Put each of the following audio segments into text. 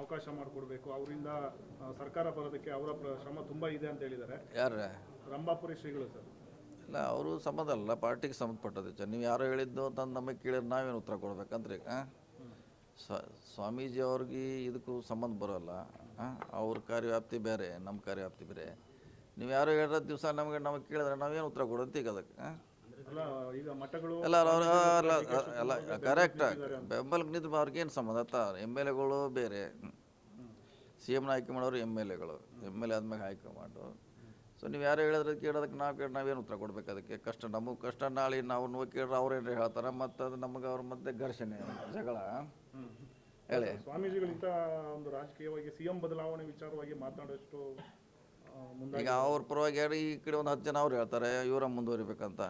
ಅವಕಾಶ ಮಾಡಿಕೊಡ್ಬೇಕು. ಅವರಿಂದ ಸರ್ಕಾರ ಬರೋದಕ್ಕೆ ಅವರ ಶ್ರಮ ತುಂಬ ಇದೆ ಅಂತ ಹೇಳಿದ್ದಾರೆ. ಯಾರು ರಂಭಾಪುರಿ ಶ್ರೀಗಳು ಸರ್. ಇಲ್ಲ ಅವರು ಸಂಬಂಧ ಅಲ್ಲ ಪಾರ್ಟಿಗೆ ಸಂಬಂಧಪಟ್ಟದ್ದು. ನೀವು ಯಾರು ಹೇಳಿದ್ದು ಅಂತ ನಮಗೆ ಕೇಳಿದ್ರೆ ನಾವೇನು ಉತ್ತರ ಕೊಡ್ಬೇಕಂದ್ರೆ ಸ್ವಾಮೀಜಿ ಅವ್ರಿಗೆ ಇದಕ್ಕೂ ಸಂಬಂಧ ಬರೋಲ್ಲ? ಅವ್ರ ಕಾರ್ಯವ್ಯಾಪ್ತಿ ಬೇರೆ ನಮ್ಮ ಕಾರ್ಯವ್ಯಾಪ್ತಿ ಬೇರೆ. ನೀವು ಯಾರು ಹೇಳಿದ್ರೆ ದಿವಸ ನಮಗೆ ನಮಗೆ ಕೇಳಿದ್ರೆ ನಾವೇನು ಉತ್ತರ ಕೊಡೋದು ಈಗ ಅದಕ್ಕೆ ಎಲ್ಲ ಅಲ್ಲ ಕರೆಕ್ಟ್ ಬೆಂಬಲಕ್ಕೆ ನಿಂತು ಅವ್ರಿಗೇನು ಸಂಬಂಧ ಎಂ ಎಲ್ ಎಗಳು ಬೇರೆ ಸಿ ಎಮ್ನ ಆಯ್ಕೆ ಮಾಡೋರು ಎಂ ಎಲ್ ಎಗಳು ಎಂ ಎಲ್ ಎ ಆದ್ಮೇಲೆ ಮಾಡು ಸೊ ನೀವು ಯಾರು ಹೇಳಿದ್ರೆ ಕೇಳೋದಕ್ಕೆ ನಾವು ಕೇಳಿ ನಾವೇನು ಉತ್ತರ ಕೊಡ್ಬೇಕು ಅದಕ್ಕೆ? ಕಷ್ಟ ನಮಗೆ ಕಷ್ಟ ನಾಳೆ ನಾವು ನೋವು ಕೇಳಿದ್ರೆ ಅವ್ರೇನು ಹೇಳ್ತಾರೆ? ಮತ್ತು ಅದು ನಮಗೆ ಅವ್ರ ಮಧ್ಯೆ ಘರ್ಷಣೆ ಜಗಳ. ಹೇಳಿ. ಸ್ವಾಮೀಜಿಗಳು ಇಂಥ ಒಂದು ರಾಜಕೀಯವಾಗಿ ಸಿಎಂ ಬದಲಾವಣೆ ವಿಚಾರವಾಗಿ ಮಾತನಾಡೋಷ್ಟು ಮುಂದಾಗಿ ಈಗ ಅವ್ರ ಪರವಾಗಿ ಹೇಳಿ ಈ ಕಡೆ ಒಂದು ಹತ್ತು ಜನ ಅವ್ರು ಹೇಳ್ತಾರೆ ಇವರ ಮುಂದುವರಿಬೇಕಂತ.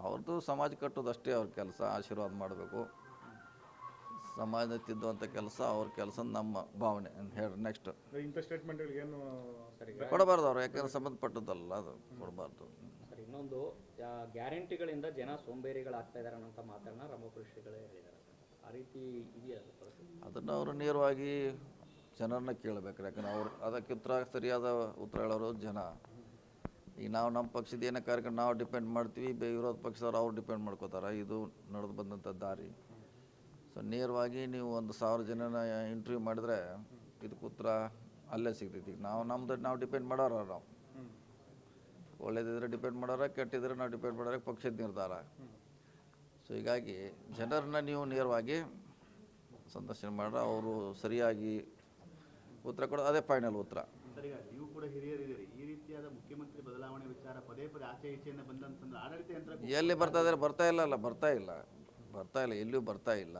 ಅವ್ರದ್ದು ಸಮಾಜ ಕಟ್ಟೋದು ಅಷ್ಟೇ ಅವ್ರ ಕೆಲಸ ಆಶೀರ್ವಾದ ಮಾಡಬೇಕು. ಸಮಾಜ ತಿದ್ದುವಂಥ ಕೆಲಸ ಅವ್ರ ಕೆಲಸ ನಮ್ಮ ಭಾವನೆ ಹೇಳಿ ನೆಕ್ಸ್ಟ್ ಇಂಥ ಸ್ಟೇಟ್ಮೆಂಟ್ಗಳಿಗೆ ಏನು ಕೊಡಬಾರ್ದು ಅವ್ರು ಯಾಕಂದ್ರೆ ಸಂಬಂಧಪಟ್ಟದ್ದಲ್ಲ ಅದು ಕೊಡಬಾರ್ದು. ಸರ್ ಇನ್ನೊಂದು ಆ, ಗ್ಯಾರಂಟಿಗಳಿಂದ ಜನ ಸೋಂಬೇರಿಗಳಾಗ್ತಾ ಇದ್ದಾರೆ ಅನ್ನೋಂಥ ಮಾತನ್ನ ರಮಕೃಷಿಗಳೇ ಹೇಳಿದ್ದಾರೆ. ಆ ರೀತಿ ಇದೆಯಲ್ಲ ಪರಿಸ್ಥಿತಿ ಅದನ್ನು ಅವರು ನೇರವಾಗಿ ಜನರನ್ನ ಕೇಳಬೇಕು. ಯಾಕಂದ್ರೆ ಅವ್ರು ಅದಕ್ಕೆ ಉತ್ತರ, ಸರಿಯಾದ ಉತ್ತರ ಹೇಳೋರು ಜನ. ಈಗ ನಾವು ನಮ್ಮ ಪಕ್ಷದ ಏನೇ ಕಾರ್ಯಕ್ರಮ, ನಾವು ಡಿಪೆಂಡ್ ಮಾಡ್ತೀವಿ, ಬೇ, ವಿರೋಧ ಪಕ್ಷದವ್ರು ಅವ್ರು ಡಿಪೆಂಡ್ ಮಾಡ್ಕೋತಾರೆ. ಇದು ನಡೆದು ಬಂದಂಥ ದಾರಿ. ಸೊ ನೇರವಾಗಿ ನೀವು ಒಂದು ಸಾವಿರ ಜನನ ಇಂಟರ್ವ್ಯೂ ಮಾಡಿದ್ರೆ ಇದಕ್ಕೆ ಉತ್ತರ ಅಲ್ಲೇ ಸಿಗ್ತೈತಿ. ನಾವು ನಮ್ದು, ನಾವು ಡಿಪೆಂಡ್ ಮಾಡೋರ ನಾವು. ಒಳ್ಳೇದಿದ್ರೆ ಡಿಪೆಂಡ್ ಮಾಡೋರ, ಕೆಟ್ಟಿದ್ರೆ ನಾವು ಡಿಪೆಂಡ್ ಮಾಡೋರ, ಪಕ್ಷದ ನಿರ್ಧಾರ. ಸೊ ಹೀಗಾಗಿ ಜನರನ್ನ ನೀವು ನೇರವಾಗಿ ಸಂದರ್ಶನ ಮಾಡ್ರೆ, ಅವರು ಸರಿಯಾಗಿ ಉತ್ತರ ಕೊಡೋದು ಅದೇ ಫೈನಲ್ ಉತ್ತರ ನೀವು ಕೂಡ ಹಿರಿಯರಿದ್ದೀರಿ ಈ ರೀತಿಯಾದ ಮುಖ್ಯಮಂತ್ರಿ ಬದಲಾವಣೆ ವಿಚಾರ ಪದೇ ಪದೇ ಆಚೆ ಈಚೆಯಿಂದ ಬಂದಂತಂದ್ರೆ ಆಡಳಿತ ಯಂತ್ರ ಎಲ್ಲಿ ಬರ್ತಾ ಇದ್ದಾರೆ ಬರ್ತಾ ಇಲ್ಲ ಅಲ್ಲ ಬರ್ತಾ ಇಲ್ಲ ಬರ್ತಾ ಇಲ್ಲ ಎಲ್ಲಿಯೂ ಬರ್ತಾ ಇಲ್ಲ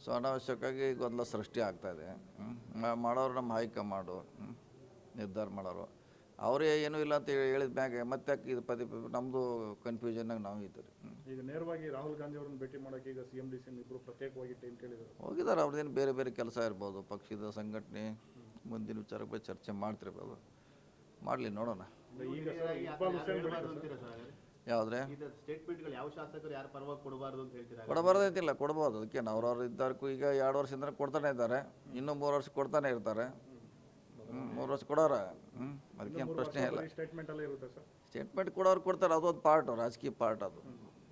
ಸೊ ಅನಾವಶ್ಯಕವಾಗಿ ಗೊಂದಲ ಸೃಷ್ಟಿ ಆಗ್ತಾ ಇದೆ ಹ್ಮ್. ಮಾಡೋರು ನಮ್ಮ ಹೈಕಮಾಂಡು. ನಿರ್ಧಾರ ಮಾಡೋರು ಅವರೇ ಏನೂ ಇಲ್ಲ ಅಂತ ಹೇಳಿ ಹೇಳಿದ ಮ್ಯಾಗೆ ಮತ್ತೆ ಯಾಕೆ ಇದು ಪದೇ ನಮ್ಮದು ಕನ್ಫ್ಯೂಷನ್ನಾಗ ನಾವು ಇದ್ದೀವಿ. ಈಗ ನೇರವಾಗಿ ರಾಹುಲ್ ಗಾಂಧಿ ಅವರನ್ನು ಭೇಟಿ ಮಾಡೋಕೆ ಈಗ ಸಿ ಎಂ ಡಿ ಸಿ ಇಬ್ಬರು ಪ್ರತ್ಯೇಕವಾಗಿ ಟೈಮ್ ಹೇಳಿದ್ರು ಹೋಗಿದ್ದಾರೆ ಅವ್ರದ್ದೇನು ಬೇರೆ ಬೇರೆ ಕೆಲಸ ಇರ್ಬೋದು ಪಕ್ಷದ ಸಂಘಟನೆ ಮುಂದಿನ ವಿಚಾರ ಬಗ್ಗೆ ಚರ್ಚೆ ಮಾಡ್ತಿರ್ಬೋದು. ಮಾಡಲಿ ನೋಡೋಣ. ಈಗ ಯಾವುದ್ರೆ? ಕೊಡಬಾರ್ದು ಅಂತಿಲ್ಲ ಕೊಡ್ಬೋದು. ಅದಕ್ಕೆ ಅವ್ರವ್ರು ಇದ್ದವ್ರಿಗೂ ಈಗ ಎರಡು ವರ್ಷದಿಂದ ಕೊಡ್ತಾನೆ ಇದ್ದಾರೆ ಇನ್ನೂ ಮೂರು ವರ್ಷ ಕೊಡ್ತಾನೆ ಇರ್ತಾರೆ. ಮೂರು ವರ್ಷ ಕೊಡೋರ. ಹ್ಞೂ ಅದಕ್ಕೇನು ಪ್ರಶ್ನೆ ಇಲ್ಲ. ಸ್ಟೇಟ್ಮೆಂಟ್ ಅಲ್ಲೇ ಇರುತ್ತೆ ಸರ್. ಸ್ಟೇಟ್ಮೆಂಟ್ ಕೊಡೋರು ಕೊಡ್ತಾರೆ ಅದೊಂದು ಪಾರ್ಟ್ ರಾಜಕೀಯ ಪಾರ್ಟ್ ಅದು.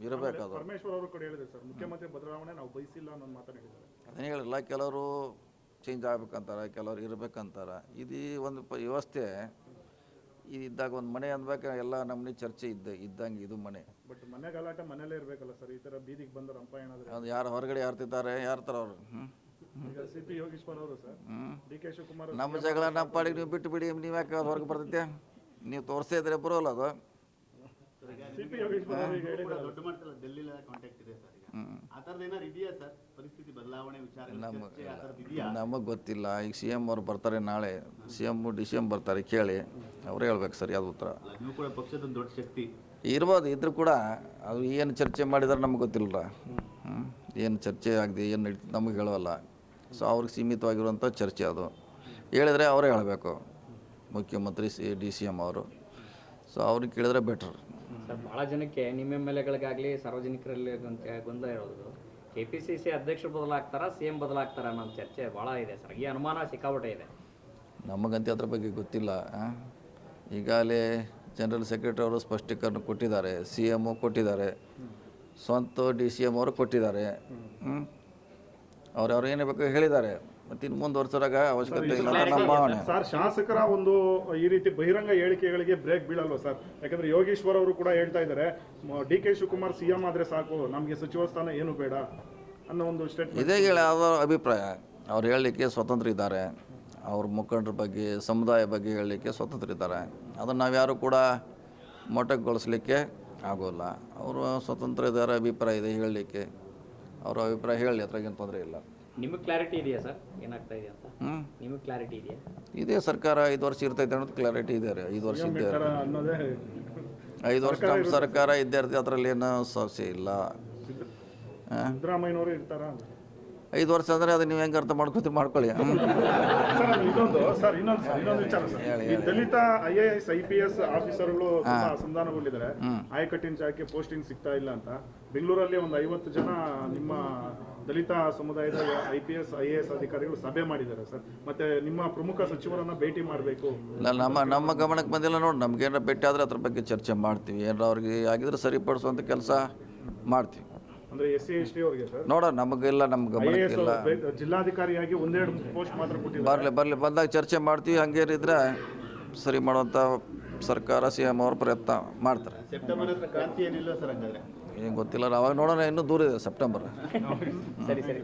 ಇರಬೇಕು ಅದು. ಪರಮೇಶ್ವರ್ ಅವರು ಕೂಡ ಹೇಳಿದ್ರು ಸರ್ ಮುಖ್ಯಮಂತ್ರಿ ಬದಲಾವಣೆ ನಾವು ಬಯಸಿಲ್ಲ ಅನ್ನೋ ಮಾತನ್ನ ಹೇಳಿದ್ದಾರೆ. ಅದನ್ನ ಹೇಳಿಲ್ಲ ಕೆಲವರು ಚೇಂಜ್ ಆಗ್ಬೇಕಂತಾರೆ ಕೆಲವರು ಇರಬೇಕಂತಾರೆ. ಇದು ಒಂದು ಪ ವ್ಯವಸ್ಥೆ ಇದು ಇದ್ದಾಗ ಒಂದು ಮನೆ ಅನ್ಬೇಕ ಎಲ್ಲ ನಮ್ಮನೆ ಚರ್ಚೆ ಇದ್ದ ಇದ್ದಂಗೆ ಇದು ಮನೆ. ಬಟ್ ಮನೆ ಗಲಾಟೆ ಮನೆಯಲ್ಲೇ ಇರಬೇಕಲ್ಲ ಸರ್ ಈ ತರ ಬೀದಿಗೆ ಬಂದ ರಂಪಾಯಣ ಅದು ಯಾರು ಹೊರಗಡೆ ಯಾರ್ತಿದ್ದಾರೆ ಯಾರ ಥರ ಅವರು? ಹ್ಞೂ ನಮ್ಮ ಜಗಳ ನಮ್ಮ ಪಾಡಿಗೆ ನೀವು ಬಿಟ್ಟು ಬಿಡಿ ನೀವು ಯಾಕೆ ಅದು ಹೊರಗೆ ಬರ್ತೈತೆ ನೀವು ತೋರಿಸ್ತಾ ಇದ್ರೆ ಬರೋಲ್ಲ ಅದು. Sir sir? ನಮಗೆ ಗೊತ್ತಿಲ್ಲ. ಈಗ ಸಿ ಎಂ ಅವ್ರು ಬರ್ತಾರೆ ನಾಳೆ. C M D C M ಬರ್ತಾರೆ ಕೇಳಿ. ಅವ್ರು ಹೇಳ್ಬೇಕು ಸರಿಯಾದ ಉತ್ತರ. ನೀವು ಕೂಡ ಪಕ್ಷದ ದೊಡ್ಡ ಶಕ್ತಿ. ಇರ್ಬೋದು ಇದ್ರೂ ಕೂಡ ಅದು ಏನು ಚರ್ಚೆ ಮಾಡಿದಾರೆ ನಮ್ಗೆ ಗೊತ್ತಿಲ್ಲ ಹ್ಞೂ ಏನು ಚರ್ಚೆ ಆಗದೆ ಏನು ನಡೀತದೆ ನಮಗೆ ಹೇಳೋಲ್ಲ ಸೊ ಅವ್ರಿಗೆ ಸೀಮಿತವಾಗಿರುವಂಥ ಚರ್ಚೆ ಅದು. ಹೇಳಿದರೆ ಅವರೇ ಹೇಳಬೇಕು. ಮುಖ್ಯಮಂತ್ರಿ ಸಿ ಡಿ ಸಿ ಎಂ ಅವರು. ಸೊ ಅವ್ರಿಗೆ ಕೇಳಿದ್ರೆ ಬೆಟ್ರ್ ಸರ್ ಭಾಳ ಜನಕ್ಕೆ ನಿಮ್ಮ ಎಂ ಎಲ್ ಎಗಳಿಗಾಗಲಿ ಸಾರ್ವಜನಿಕರಲ್ಲಿ ಗೊಂದಲ ಇರೋದು. ಕೆ ಪಿ ಸಿ ಸಿ ಅಧ್ಯಕ್ಷರು ಬದಲಾಗ್ತಾರಾ ಸಿ ಎಂ ಬದಲಾಗ್ತಾರ ಅನ್ನೋ ಚರ್ಚೆ ಭಾಳ ಇದೆ ಸರ್. ಈ ಅನುಮಾನ ಸಿಕ್ಕಾಪಟ್ಟೆ ಇದೆ. ನಮಗಂತೂ ಅದ್ರ ಬಗ್ಗೆ ಗೊತ್ತಿಲ್ಲ? ಈಗಾಗಲೇ ಜನರಲ್ ಸೆಕ್ರೆಟರಿ ಅವರು ಸ್ಪಷ್ಟೀಕರಣ ಕೊಟ್ಟಿದ್ದಾರೆ. ಸಿ ಎಂ ಕೊಟ್ಟಿದ್ದಾರೆ. ಸ್ವಂತ ಡಿ ಸಿ ಎಂ ಅವರು ಕೊಟ್ಟಿದ್ದಾರೆ. ಹ್ಞೂ ಅವ್ರವ್ರು ಏನು ಬೇಕು ಹೇಳಿದ್ದಾರೆ. ಮತ್ತೆ ಇನ್ನು ಮುಂದುವರ್ಸೋರಾಗ ಅವಶ್ಯಕತೆ ಇಲ್ಲ ಅಂತ ನಮ್ಮ ಭಾವನೆ. ಸರ್ ಶಾಸಕರ ಒಂದು ಈ ರೀತಿ ಬಹಿರಂಗ ಹೇಳಿಕೆಗಳಿಗೆ ಬ್ರೇಕ್ ಬೀಳಲ್ವ ಸರ್? ಯಾಕಂದ್ರೆ ಯೋಗೀಶ್ವರ್ ಅವರು ಕೂಡ ಹೇಳ್ತಾ ಇದ್ದಾರೆ ಡಿ ಕೆ ಶಿವಕುಮಾರ್ ಸಿಎಂ ಆದ್ರೆ ಸಾಕು ನಮಗೆ ಸಚಿವ ಸ್ಥಾನ ಏನು ಬೇಡ ಅನ್ನೋ ಒಂದು ಸ್ಟೇಟ್ಮೆಂಟ್ ಇದೇ ಹೇಳಿ ಅವರ ಅಭಿಪ್ರಾಯ. ಅವ್ರು ಹೇಳಲಿಕ್ಕೆ ಸ್ವತಂತ್ರ ಇದ್ದಾರೆ. ಅವ್ರ ಮುಖಂಡರ ಬಗ್ಗೆ ಸಮುದಾಯ ಬಗ್ಗೆ ಹೇಳಲಿಕ್ಕೆ ಸ್ವತಂತ್ರ ಇದ್ದಾರೆ. ಅದನ್ನು ನಾವು ಯಾರು ಕೂಡ ಮೊಟಕ್ಗೊಳಿಸ್ಲಿಕ್ಕೆ ಆಗೋಲ್ಲ. ಅವರು ಸ್ವತಂತ್ರ ಇದ್ದಾರೆ ಅಭಿಪ್ರಾಯ ಇದೆ ಹೇಳಲಿಕ್ಕೆ. ಅವ್ರ ಅಭಿಪ್ರಾಯ ಹೇಳಿ ಅದ್ರಾಗೇನು ತೊಂದರೆ ಇಲ್ಲ. ನಿಮಗೆ ಕ್ಲಾರಿಟಿ ಇದೆಯಾ ಸರ್? ಏನಾಗ್ತಾ ಇದೆ ಅಂತ? ಹ್ಞೂ ನಿಮಗೆ ಕ್ಲಾರಿಟಿ ಇದೆಯಾ? ಇದೇ ಸರ್ಕಾರ ಐದು ವರ್ಷ ಇರ್ತೈತೆ ಅನ್ನೋದು ಕ್ಲಾರಿಟಿ ಇದೆ ರೀ ಐದು ವರ್ಷ ಇದ್ದೇ ಇರುತ್ತೆ. ಅನ್ನೋದೇ ಐದು ವರ್ಷ ನಮ್ಮ ಸರ್ಕಾರ ಇದ್ದೇ ಇರ್ತೈತೆ ಅದರಲ್ಲಿ ಏನೂ ಸಮಸ್ಯೆ ಇಲ್ಲ. ಸಿದ್ದರಾಮಯ್ಯನವರು ಇರ್ತಾರ ಐದು ವರ್ಷ ಅಂದರೆ ಅದು ನೀವು ಹೆಂಗೆ ಅರ್ಥ ಮಾಡ್ಕೊತೀವಿ ಮಾಡ್ಕೊಳ್ಳಿ. ಸರ್ ಇನ್ನೊಂದು ಸರ್ ಇನ್ನೊಂದು ಸರ್ ಇನ್ನೊಂದು ವಿಚಾರ ಸರ್. ಈ Dalit IAS IPS S I P S ಆಫೀಸರ್ಗಳು ತುಂಬಾ ಅಸಮಾಧಾನಗೊಂಡಿದ್ದಾರೆ. ಆಯಕಟ್ಟಿನ ಜಾಗಕ್ಕೆ ಪೋಸ್ಟಿಂಗ್ ಸಿಗ್ತಾ ಇಲ್ಲ ಅಂತ. ಬೆಂಗಳೂರಲ್ಲಿ ಒಂದು ಐವತ್ತು ಜನ ನಿಮ್ಮ ದಲಿತ ಸಮುದಾಯದ I P S I A S ಅಧಿಕಾರಿಗಳು ಸಭೆ ಮಾಡಿದ್ದಾರೆ ಸರ್. ಮತ್ತೆ ನಿಮ್ಮ ಪ್ರಮುಖ ಸಚಿವರನ್ನ ಭೇಟಿ ಮಾಡಬೇಕು. ಇಲ್ಲ ನಮ್ಮ ನಮ್ಮ ಗಮನಕ್ಕೆ ಬಂದಿಲ್ಲ ನೋಡಿ. ನಮ್ಗೇನಾರ ಭೇಟಿ ಆದ್ರೆ ಅದ್ರ ಬಗ್ಗೆ ಚರ್ಚೆ ಮಾಡ್ತೀವಿ. ಏನಾರ ಅವ್ರಿಗೆ ಆಗಿದ್ರೆ ಸರಿಪಡಿಸುವಂಥ ಕೆಲಸ ಮಾಡ್ತೀವಿ. ಅಂದ್ರೆ ಎಸ್ ಸಿ ಎಸ್ ಟಿ ಅವರಿಗೆ ಸರ್. ನೋಡೋಣ ನಮಗೆಲ್ಲ ನಮ್ಮ ಐ ಇಲ್ಲ ಜಿಲ್ಲಾಧಿಕಾರಿಯಾಗಿ ಒಂದೆರಡು ಪೋಸ್ಟ್ ಮಾತ್ರ ಕೊಟ್ಟಿದ್ದಾರೆ. ಬರಲಿ ಬರಲಿ ಬಂದಾಗ ಚರ್ಚೆ ಮಾಡ್ತೀವಿ ಹಂಗೇನಿದ್ರೆ ಸರಿ ಮಾಡುವಂಥ ಸರ್ಕಾರ ಸಿ ಎಂ ಅವ್ರ ಪ್ರಯತ್ನ ಮಾಡ್ತಾರೆ. ಸೆಪ್ಟೆಂಬರ್ ಹತ್ರ ಕ್ರಾಂತಿ ಏನಿಲ್ಲ ಸರ್ ಹಂಗಾದ್ರೆ. ಏನು ಗೊತ್ತಿಲ್ಲ ಅವಾಗ ನೋಡೋಣ ಇನ್ನೂ ದೂರ ಇದೆ ಸೆಪ್ಟೆಂಬರ್. ಸರಿ ಸರಿ.